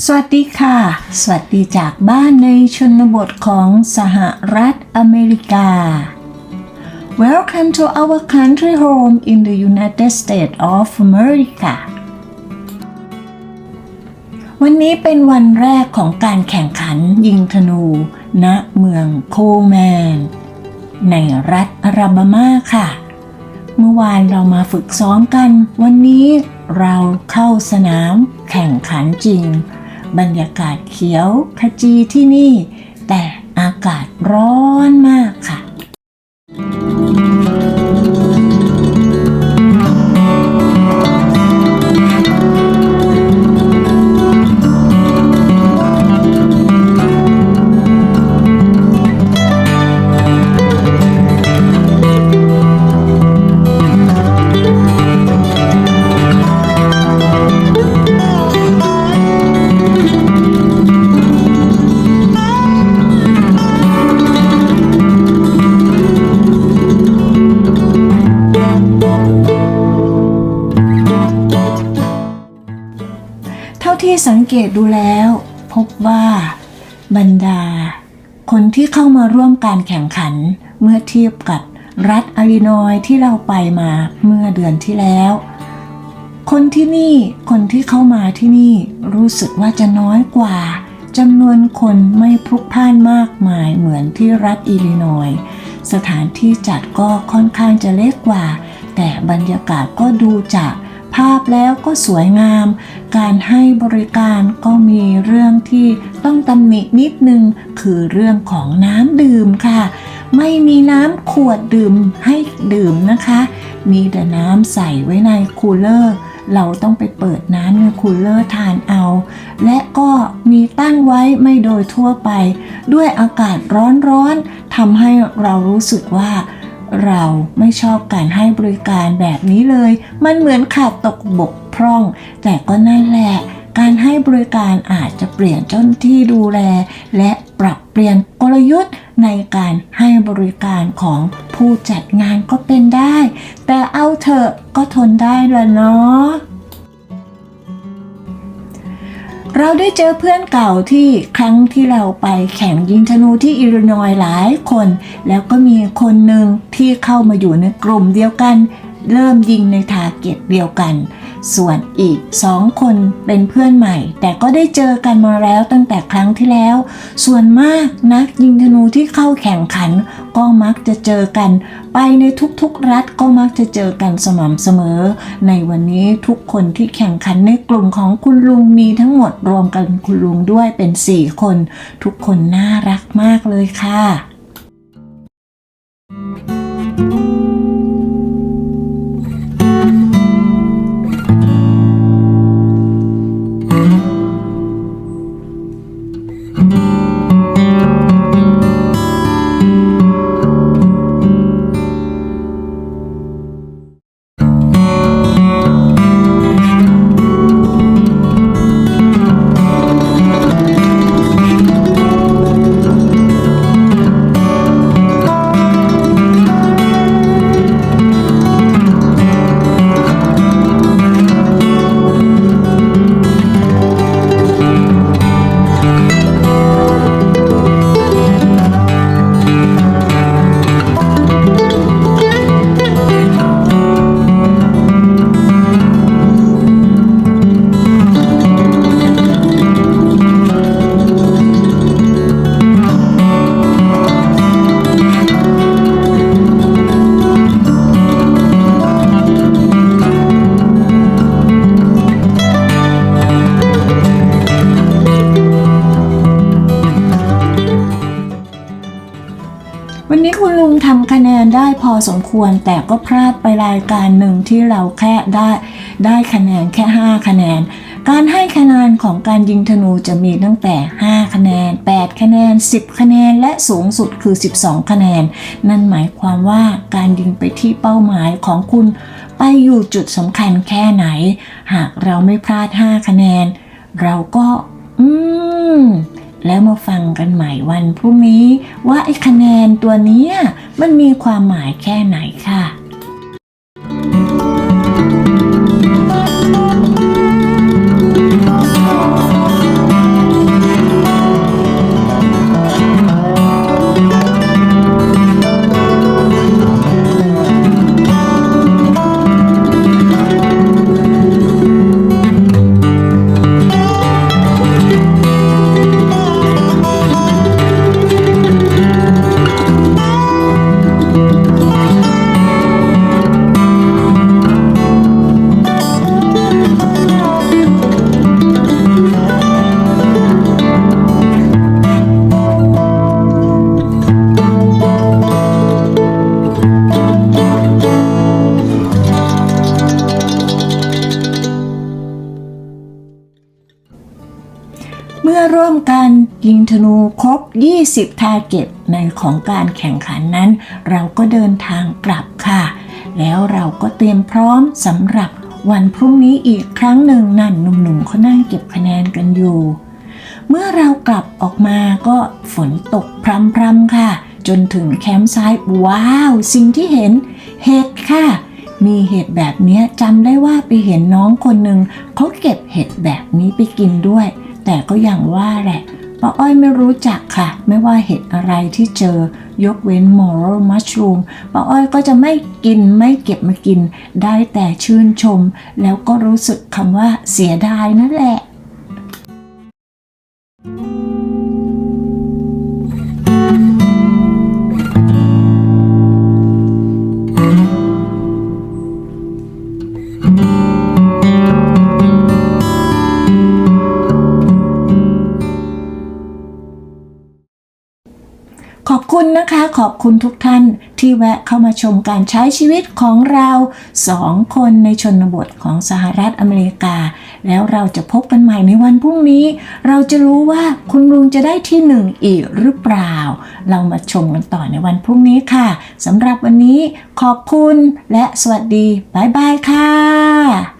สวัสดีค่ะ สวัสดีจากบ้านในชนบทของสหรัฐอเมริกา Welcome to our country home in the United States of America วันนี้เป็นวันแรกของการแข่งขันยิงธนู ณ เมืองโคแมน ในรัฐอลาบามาค่ะ เมื่อวานเรามาฝึกซ้อมกัน วันนี้เราเข้าสนามแข่งขันจริง บรรยากาศเขียวขจีที่นี่ แต่อากาศร้อนมากค่ะ เกตดูแล้ว พบว่า บรรดา คนที่เข้ามาร่วมการแข่งขันเมื่อเทียบกับรัฐอิลลินอยที่เราไปมาเมื่อเดือนที่แล้ว คนที่นี่คนที่เข้ามาที่นี่รู้สึกว่าจะน้อยกว่าจำนวนคนไม่พลุกพล่านมากมายเหมือนที่รัฐอิลลินอยสถานที่จัดก็ค่อนข้างจะเล็กกว่า แต่บรรยากาศก็ดูจาก ภาพแล้วก็สวยงาม การให้บริการก็มีเรื่องที่ต้องตำหนินิดนึง คือเรื่องของน้ำดื่มค่ะ ไม่มีน้ำขวดดื่มให้ดื่มนะคะ มีแต่น้ำใส่ไว้ในคูลเลอร์เราต้องไปเปิดน้ำในคูลเลอร์ทานเอา และก็มีตั้งไว้ไม่โดยทั่วไป ด้วยอากาศร้อนๆทำให้เรารู้สึกว่า เราไม่ชอบการให้บริการแบบนี้เลย มันเหมือนขาดตกบกพร่อง แต่ก็นั่นแหละ การให้บริการอาจจะเปลี่ยนเจ้าหน้าที่ดูแล และปรับเปลี่ยนกลยุทธ์ในการให้บริการของผู้จัดงานก็เป็นได้ แต่เอาเถอะก็ทนได้ละเนาะ เราได้เจอเพื่อนเก่าที่ครั้งที่เราไปแข่งยิงธนูที่อิลลินอยส์หลายคน แล้วก็มีคนหนึ่งที่เข้ามาอยู่ในกลุ่มเดียวกัน เริ่มยิงในทาร์เก็ตเดียวกัน ส่วนอีกสองคนเป็นเพื่อนใหม่ แต่ก็ได้เจอกันมาแล้วตั้งแต่ครั้งที่แล้ว ส่วนมากนักยิงธนูที่เข้าแข่งขัน ก็มักจะเจอกัน ไปในทุกๆรัฐก็มักจะเจอกันสม่ำเสมอ ในวันนี้ทุกคนที่แข่งขันในกลุ่มของคุณลุงมีทั้งหมดรวมกันคุณลุงด้วยเป็น 4 คน ทุกคนน่ารักมากเลยค่ะ นี้คุณลุงทำคะแนนได้พอสมควรแต่ก็พลาดไปรายการหนึ่งที่เราแค่ได้ได้คะแนนแค่ 5 คะแนน การให้คะแนนของการยิงธนูจะมีตั้งแต่ 5 คะแนน 8 คะแนน 10 คะแนน และสูงสุดคือ 12 คะแนน นั่นหมายความว่าการยิงไปที่เป้าหมายของคุณไปอยู่จุดสำคัญแค่ไหน หากเราไม่พลาด 5 คะแนน เราก็ อืม แล้วมาฟังกันใหม่วันพรุ่งนี้ว่าไอ้คะแนนตัวนี้มันมีความหมายแค่ไหนค่ะ ร่วมกันยิงธนูครบ 20 ทาร์เก็ตในของการแข่งขันนั้น เราก็เดินทางกลับค่ะ แล้วเราก็เตรียมพร้อมสำหรับวันพรุ่งนี้อีกครั้งหนึ่งนั่นหนุ่มๆเขานั่งเก็บคะแนนกันอยู่ เมื่อเรากลับออกมาก็ฝนตกพรำๆค่ะ จนถึงแคมป์ไซต์ว้าว สิ่งที่เห็นเห็ดค่ะ มีเห็ดแบบนี้จำได้ว่าไปเห็นน้องคนหนึ่งเขาเก็บเห็ดแบบนี้ไปกินด้วย แต่ก็อย่างว่าแหละป้าอ้อยไม่รู้จักค่ะ ไม่ว่าเห็ดอะไรที่เจอยกเว้นมอร์ l มัชรูมป้าอ้อยก็จะไม่กินไม่เก็บมากิน ได้แต่ชื่นชม แล้วก็รู้สึกคำว่าเสียดายนั่นแหละ คุณนะคะขอบคุณทุกท่านที่แวะเข้ามาชมการใช้ชีวิตของเราสองคนในชนบทของสหรัฐอเมริกา แล้วเราจะพบกันใหม่ในวันพรุ่งนี้ เราจะรู้ว่าคุณลุงจะได้ที่หนึ่งอีกหรือเปล่า เรามาชมกันต่อในวันพรุ่งนี้ค่ะสำหรับวันนี้ขอบคุณและสวัสดี บ๊ายบายค่ะ